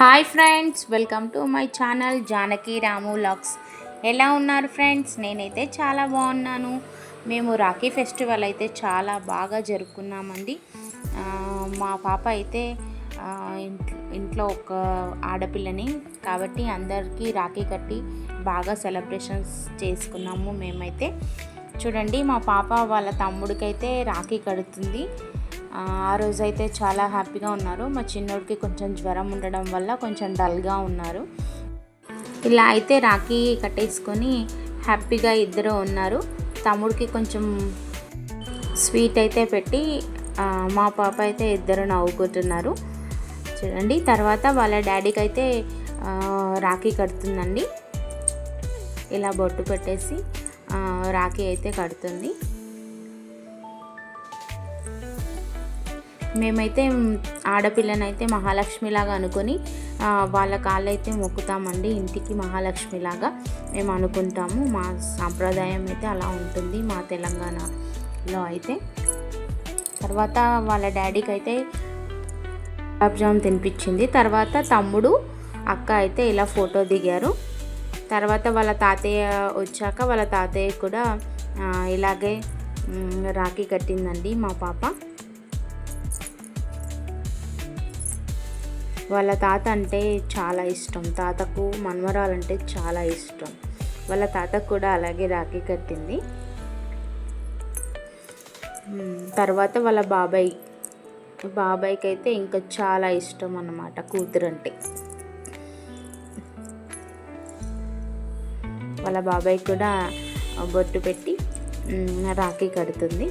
Hi friends welcome to my channel Janaki Ramu lakhs. ఎలా ఉన్నారు friends? నేనైతే చాలా బాగున్నాను. మేము రాఖీ ఫెస్టివల్ అయితే చాలా బాగా జరుపుకున్నామండి. మా పాప అయితే ఇంట్లో ఒక ఆడపిల్లని కాబట్టి అందరికీ రాఖీ కట్టి బాగా సెలబ్రేషన్స్ చేసుకున్నాము మేమైతే. చూడండి మా పాప వాళ్ళ తమ్ముడికైతే రాఖీ కడుతుంది. ఆ రోజైతే చాలా హ్యాపీగా ఉన్నారు. మా చిన్నోడికి కొంచెం జ్వరం ఉండడం వల్ల కొంచెం డల్గా ఉన్నారు. ఇలా అయితే రాఖీ కట్టేసుకొని హ్యాపీగా ఇద్దరు ఉన్నారు. తమ్ముడికి కొంచెం స్వీట్ అయితే పెట్టి మా పాప అయితే ఇద్దరు నవ్వుకుంటున్నారు. చూడండి తర్వాత వాళ్ళ డాడీకి అయితే రాఖీ కడుతుందండి. ఇలా బొట్టు పెట్టేసి రాఖీ అయితే కడుతుంది. మేమైతే ఆడపిల్లనైతే మహాలక్ష్మిలాగా అనుకొని వాళ్ళ కాళ్ళైతే మొక్కుతామండి ఇంటికి మహాలక్ష్మిలాగా. మేము అనుకుంటాము మా సాంప్రదాయం అయితే అలా ఉంటుంది మా తెలంగాణలో అయితే. తర్వాత వాళ్ళ డాడీకి అయితే గులాబ్జామ్ తినిపించింది. తర్వాత తమ్ముడు అక్క అయితే ఇలా ఫోటో దిగారు. తర్వాత వాళ్ళ తాతయ్య వచ్చాక వాళ్ళ తాతయ్య కూడా ఇలాగే రాఖీ కట్టిందండి మా పాప. వాళ్ళ తాత అంటే చాలా ఇష్టం. తాతకు మన్మరాలంటే చాలా ఇష్టం. వాళ్ళ తాతకు కూడా అలాగే రాఖీ కట్టింది. తర్వాత వాళ్ళ బాబాయ్. బాబాయ్కి అయితే ఇంకా చాలా ఇష్టం అన్నమాట కూతురు అంటే వాళ్ళ బాబాయ్ కూడా బొట్టు పెట్టి రాఖీ కడుతుంది.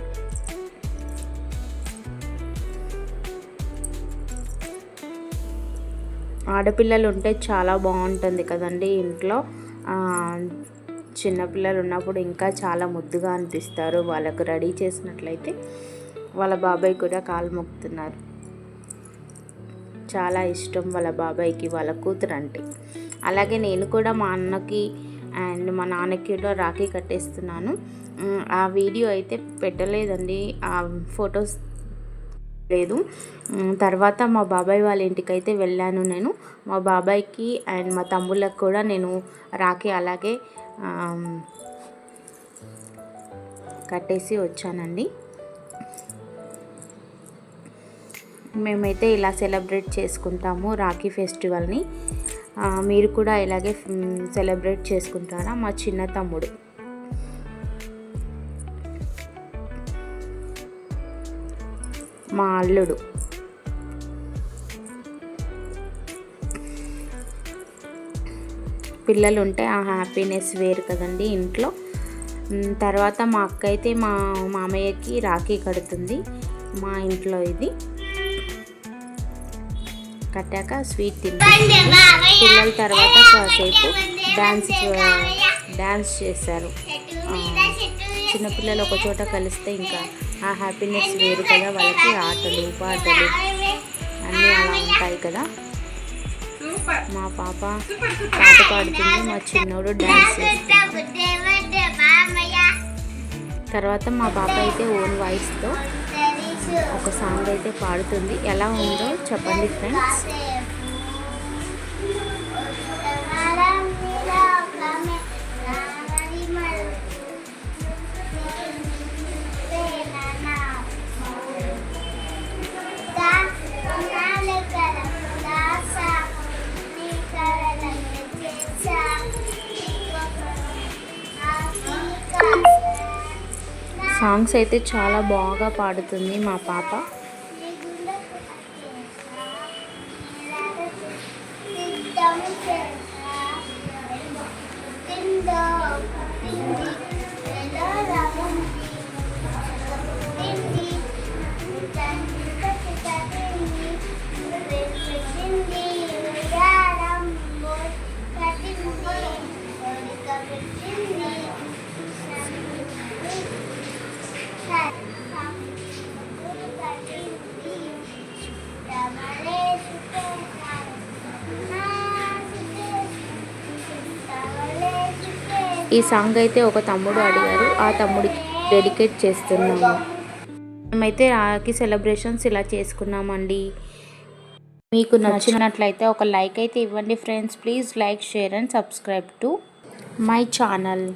ఆడపిల్లలు ఉంటే చాలా బాగుంటుంది కదండి ఇంట్లో. చిన్నపిల్లలు ఉన్నప్పుడు ఇంకా చాలా ముద్దుగా అనిపిస్తారు. వాళ్ళకు రెడీ చేసినట్లయితే వాళ్ళ బాబాయ్ కూడా కాలు మొక్కుతున్నారు. చాలా ఇష్టం వాళ్ళ బాబాయ్కి వాళ్ళ కూతురు అంటే. అలాగే నేను కూడా మా అన్నకి అండ్ మా నాన్నకి కూడా రాఖీ కట్టేస్తున్నాను. ఆ వీడియో అయితే పెట్టలేదండి. ఆ ఫొటోస్ లేదు. తర్వాత మా బాబాయ్ వాళ్ళ ఇంటికి అయితే వెళ్ళాను నేను. మా బాబాయ్కి అండ్ మా తమ్ముళ్ళకి కూడా నేను రాఖీ అలాగే కట్టేసి వచ్చానండి. మేమైతే ఇలా సెలబ్రేట్ చేసుకుంటాము రాఖీ ఫెస్టివల్ని. మీరు కూడా ఇలాగే సెలబ్రేట్ చేసుకుంటారా? మా చిన్న తమ్ముడు. మా అల్లుడు. పిల్లలు ఉంటే ఆ హ్యాపీనెస్ వేరు కదండి ఇంట్లో. తర్వాత మా అక్క అయితే మా మామయ్యకి రాఖీ కడుతుంది మా ఇంట్లో ఇది. కట్టాక స్వీట్ తింటుంది. పిల్లల తర్వాత కాసేపు డ్యాన్స్ డ్యాన్స్ చేశారు. చిన్నపిల్లలు ఒక చోట కలిస్తే ఇంకా ఆ హ్యాపీనెస్ వేరు కదా వాళ్ళకి ఆటలు పాటలు అన్నీ అలా ఉంటాయి కదా. మా పాప పాట పాడుతుంది మా చిన్నోడు డ్యాన్స్ తర్వాత మా పాప అయితే ఓన్ వాయిస్తో ఒక సాంగ్ అయితే పాడుతుంది. ఎలా ఉందో చెప్పండి ఫ్రెండ్స్ సాంగ్స్ అయితే చాలా బాగా పాడుతుంది మా పాప. ఈ సాంగ్ అయితే ఒక తమ్ముడు అడిగారు. ఆ తమ్ముడికి డెడికేట్ చేస్తున్నాము. మేమైతే రాఖీ సెలబ్రేషన్స్ ఇలా చేసుకున్నామండి. మీకు నచ్చినట్లయితే ఒక లైక్ అయితే ఇవ్వండి friends. Please like share and subscribe to my channel.